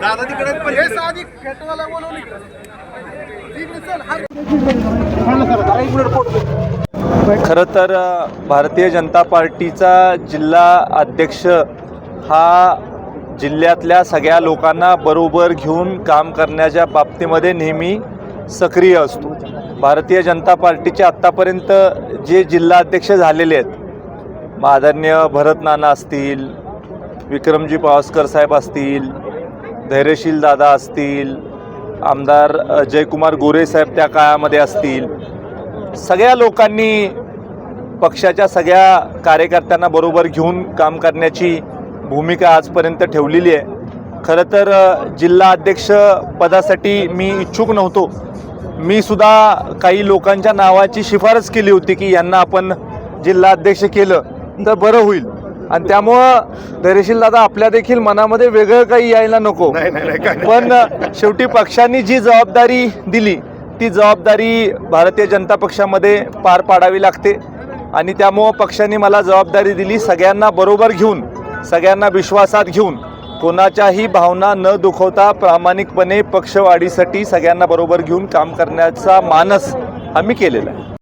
दादा तिकडे हे साधी खेटवाला बोलवली. खरं तर भारतीय जनता पार्टीचा जिल्हा अध्यक्ष हा जिल्ह्यातल्या सगळ्या लोकांना बरोबर घेऊन काम करण्याच्या बाबतीमध्ये नेहमी सक्रिय असतो. भारतीय जनता पार्टीचे आत्तापर्यंत जे जिल्हा अध्यक्ष झालेले आहेत मग भरतनाना भरत नाना असतील विक्रमजी पावसकर साहेब असतील धैर्यशील दादा असतील आमदार जयकुमार गोरे साहेब त्या काळामध्ये असतील सगळ्या लोकांनी पक्षाच्या सगळ्या कार्यकर्त्यांना बरोबर घेऊन काम करण्याची भूमिका आजपर्यंत ठेवलेली आहे. खरं तर जिल्हा अध्यक्ष पदासाठी मी इच्छुक नव्हतो. मी सुद्धा काही लोकांच्या नावाची शिफारस केली होती की यांना आपण जिल्हा अध्यक्ष केलं. तर बरं होईल. आणि त्यामुळं धैर्यशील दादा आपल्या देखील मनामध्ये वेगळं काही यायला नको. पण शेवटी पक्षांनी जी जबाबदारी दिली ती जबाबदारी भारतीय जनता पक्षामध्ये पार पाडावी लागते. आणि त्यामुळं पक्षाने मला जबाबदारी दिली सगळ्यांना बरोबर घेऊन सगळ्यांना विश्वासात घेऊन. कोणाच्याही भावना न दुखवता प्रामाणिकपणे पक्षवाढीसाठी सगळ्यांना बरोबर घेऊन काम करण्याचा मानस आम्ही केलेला आहे.